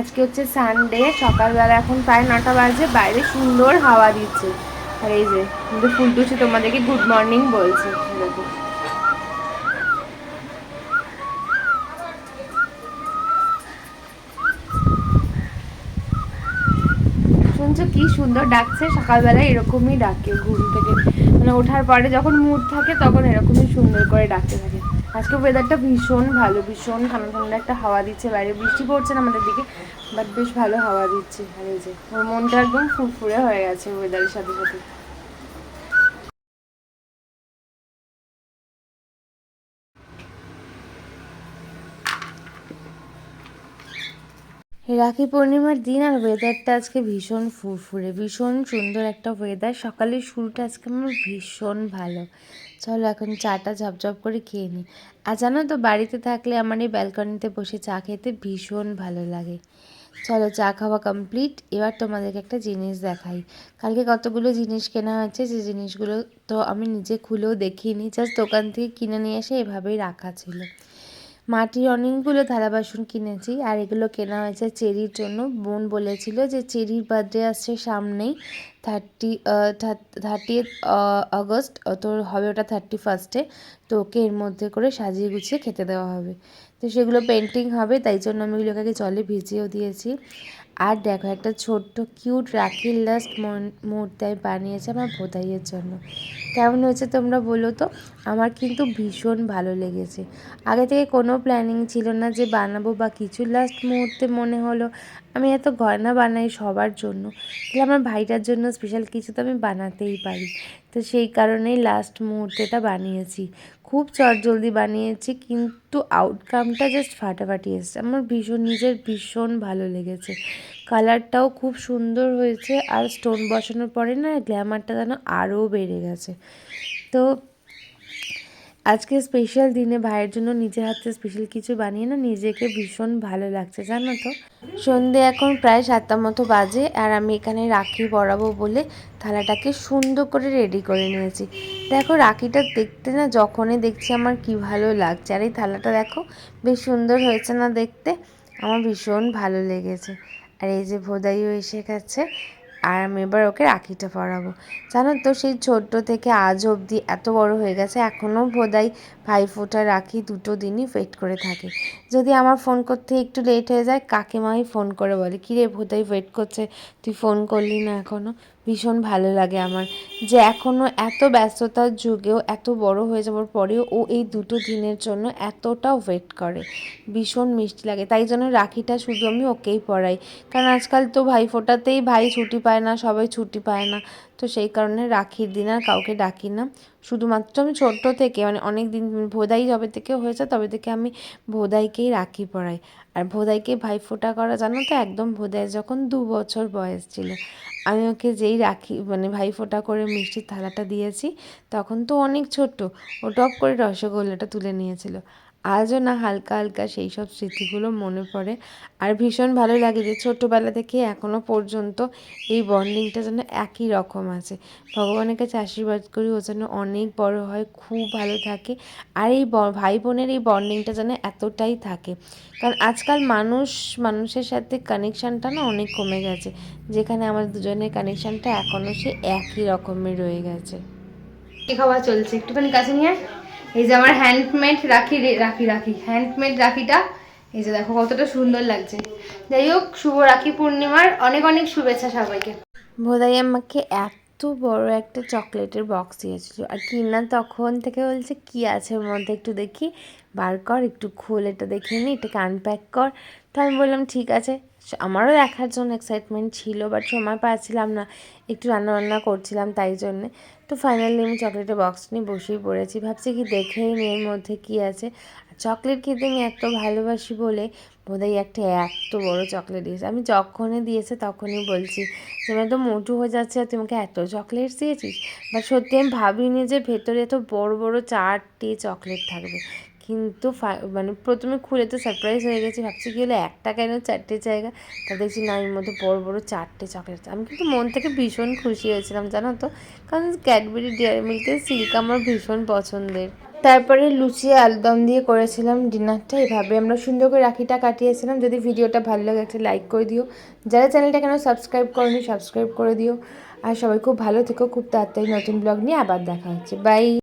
আজকে হচ্ছে সানডে সকালবেলা এখন প্রায় নটা বাজে, বাইরে সুন্দর হাওয়া দিচ্ছে। আর এই যে, কিন্তু ফুলটুসি তোমাদেরকে গুড মর্নিং বলছে। শুনছো কি সুন্দর ডাকছে? সকালবেলা এরকমই ডাকে ঘুম থেকে। মানে ওঠার পরে যখন মুড থাকে, তখন এরকমই সুন্দর করে ডাকতে থাকে। আজকে ওয়েদারটা ভীষণ ভালো, ভীষণ ঠান্ডা ঠান্ডা একটা হাওয়া দিচ্ছে, বাইরে বৃষ্টি পড়ছে না আমাদের দিকে বাট বেশ ভালো হাওয়া দিচ্ছে। আর এই যে মনটা একদম ফুরফুরে হয়ে গেছে ওয়েদারের সাথে সাথে। রাখি পূর্ণিমার দিন আর ওয়েদারটা আজকে ভীষণ ফুরফুরে, ভীষণ সুন্দর একটা ওয়েদার সকালের শুরুটা আজকে আমার ভীষণ ভালো। চলো এখন চাটা ঝপঝপ করে খেয়ে নিই আর জানো তো, বাড়িতে থাকলে আমার এই ব্যালকনিতে বসে চা খেতে ভীষণ ভালো লাগে। চলো চা খাওয়া কমপ্লিট এবার তোমাদেরকে একটা জিনিস দেখাই। কালকে কতগুলো জিনিস কেনা হয়েছে? যে জিনিসগুলো তো আমি নিজে খুলেও দেখিনি জাস্ট দোকান থেকে কিনে নিয়ে এসে এভাবেই রাখা ছিল। মাটির অনেকগুলো থালা বাসন কিনেছি আর এগুলো কেনা হয়েছে চেরির জন্য। বোন বলেছিল যে চেরির বার্থডে আসছে সামনেই থার্টি থার্টি আগস্ট তোর হবে ওটা থার্টি ফার্স্টে তো ওকে এর মধ্যে করে সাজিয়ে গুছিয়ে খেতে দেওয়া হবে। তো সেগুলো পেন্টিং হবে, তাই জন্য আমি ওগুলোকে জলে ভিজিয়েও দিয়েছি। আর দেখো, একটা ছোট্ট কিউট রাখির লাস্ট মুহূর্তে আমি বানিয়েছি আমার ভোদাইয়ের জন্য। কেমন হয়েছে তোমরা বলো তো? আমার কিন্তু ভীষণ ভালো লেগেছে। আগে থেকে কোনো প্ল্যানিং ছিল না যে বানাবো বা কিছু। লাস্ট মুহূর্তে মনে হলো, আমি এত গয়না বানাই সবার জন্য। তাহলে আমার ভাইটার জন্য স্পেশাল কিছু তো আমি বানাতেই পারি। তো সেই কারণেই লাস্ট মুহূর্তেটা বানিয়েছি। খুব চটজলদি বানিয়েছি, কিন্তু আউটকামটা জাস্ট ফাটাফাটি এসছে। আমার ভীষণ, নিজের ভীষণ ভালো লেগেছে। কালারটাও খুব সুন্দর হয়েছে আর স্টোন বসানোর পরে না গ্ল্যামারটা যেন আরও বেড়ে গেছে। তো আজকে স্পেশাল দিনে ভাইয়ের জন্য নিজের হাতে স্পেশাল কিছু বানিয়ে না নিজেকে ভীষণ ভালো লাগছে, জানো তো? সন্ধে এখন প্রায় সাতটা মতো বাজে আর আমি এখানে রাখি পরাবো বলে থালাটাকে সুন্দর করে রেডি করে নিয়েছি। দেখো, রাখিটা দেখতে না, যখনই দেখছি আমার কি ভালো লাগছে। আর এই থালাটা দেখো, বেশ সুন্দর হয়েছে না দেখতে, আমার ভীষণ ভালো লেগেছে। আর এই যে ভোদাইও এসে গেছে, আর আমি এবার ওকে রাখিটা পরাবো। জানো তো, সেই ছোট্ট থেকে আজ অবধি এত বড় হয়ে গেছে এখনও বোধহয় ভাইফোঁটা রাখি দুটো দিনই ওয়েট করে থাকে। যদি আমার ফোন করতে একটু লেট হয়ে যায়, কাকিমাই ফোন করে বলে কী রে ভোদাই ওয়েট করছে, তুই ফোন করলি না এখনও ভীষণ ভালো লাগে আমার। যে এখনও এত ব্যস্ততার যুগেও এত বড় হয়ে যাওয়ার পরেও ও এই দুটো দিনের জন্য এতটা ওয়েট করে। ভীষণ মিষ্টি লাগে। তাই জন্য রাখিটা শুধু আমি ওকেই পড়াই কারণ আজকাল তো ভাই ফোটাতেই ভাই ছুটি পায় না, সবাই ছুটি পায় না। তো সেই কারণে রাখির দিন আর কাউকে ডাকি না। শুধুমাত্র আমি ছোট্ট থেকে মানে অনেক দিন ভোদাই যবে থেকে হয়েছে, তবে থেকে আমি ভোদাইকেই রাখি পড়াই। আর ভোদাইকে ভাই ফোটা করা, জানো তো, একদম ভোদাই যখন দু বছর বয়স ছিল। আমি ওকে যেই রাখি মানে ভাই ফোঁটা করে মিষ্টির থালাটা দিয়েছি, তখন তো অনেক ছোট্ট, ও টপ করে রসগোল্লাটা তুলে নিয়েছিল। আজও না হালকা হালকা সেই সব স্মৃতিগুলো মনে পড়ে। আর ভীষণ ভালো লাগে যে ছোটোবেলা থেকে এখনও পর্যন্ত এই বন্ডিংটা যেন একই রকম আছে। ভগবানের কাছে আশীর্বাদ করি ও যেন অনেক বড় হয়, খুব ভালো থাকে। আর এই ভাই বোনের এই বন্ডিংটা যেন এতটাই থাকে। কারণ আজকাল মানুষ, মানুষের সাথে কানেকশানটা না অনেক কমে গেছে। যেখানে আমাদের দুজনের কানেকশানটা এখনও সে একই রকমের রয়ে গেছে। কি খাওয়া চলছে? একটুখানি কাছে নিয়ে এই যে আমার হ্যান্ডমেড রাখি রাখি রাখি হ্যান্ডমেড রাখিটা। এই যে দেখো কতটা সুন্দর লাগছে। যাই হোক, শুভ রাখি পূর্ণিমার অনেক অনেক শুভেচ্ছা সবাইকে। বোধাই আমাকে এত বড় একটা চকলেটের বক্স দিয়েছিল। আর কিনা তখন থেকে বলছে, কি আছে ওর মধ্যে একটু দেখি। বার কর, একটু খোল, এটা দেখে নি এটাকে আনপ্যাক কর। তো আমি বললাম, ঠিক আছে। আমারও দেখার জন্য এক্সাইটমেন্ট ছিল বাট সময় পাচ্ছিলাম না। একটু রান্নাবান্না করছিলাম তাই জন্যে। তো ফাইনালি আমি চকলেটের বক্স নিয়ে বসেই পড়েছি। ভাবছি কি দেখেই নি এর মধ্যে কি আছে। চকলেট খেতে আমি এত ভালোবাসি বলে বোধহয় একটা এত বড় চকলেট দিয়েছে। আমি যখনই দিয়েছে তখনই বলছি তুমি তো মোটু হয়ে যাচ্ছে, আর তোমাকে এত চকলেট দিয়েছিস? বা সত্যি আমি ভাবিনি যে ভেতরে এত বড় বড় চারটি চকলেট থাকবে। কিন্তু মানে প্রথমে খুলে তো সারপ্রাইজ হয়ে গেছি। ভাবছি কি হলো, একটা কেন চারটে জায়গা? তা দেখছি না, এর মধ্যে বড় বড় চারটে চকলেট আমি কিন্তু মন থেকে ভীষণ খুশি হয়েছিলাম, জানো তো? কারণ ক্যাডবেরি ডেয়ারি মিল্কের সিল্ক আমার ভীষণ পছন্দের। তারপরে লুচি আলুদম দিয়ে করেছিলাম ডিনারটা। এভাবে আমরা সুন্দর করে রাখিটা কাটিয়েছিলাম। যদি ভিডিওটা ভালো লাগে একটা লাইক করে দিও। যারা চ্যানেলটা কেন সাবস্ক্রাইব করনি সাবস্ক্রাইব করে দিও। আর সবাই খুব ভালো থেকো, খুব তাড়াতাড়ি নতুন ব্লগ নিয়ে আবার দেখা হচ্ছে। বাই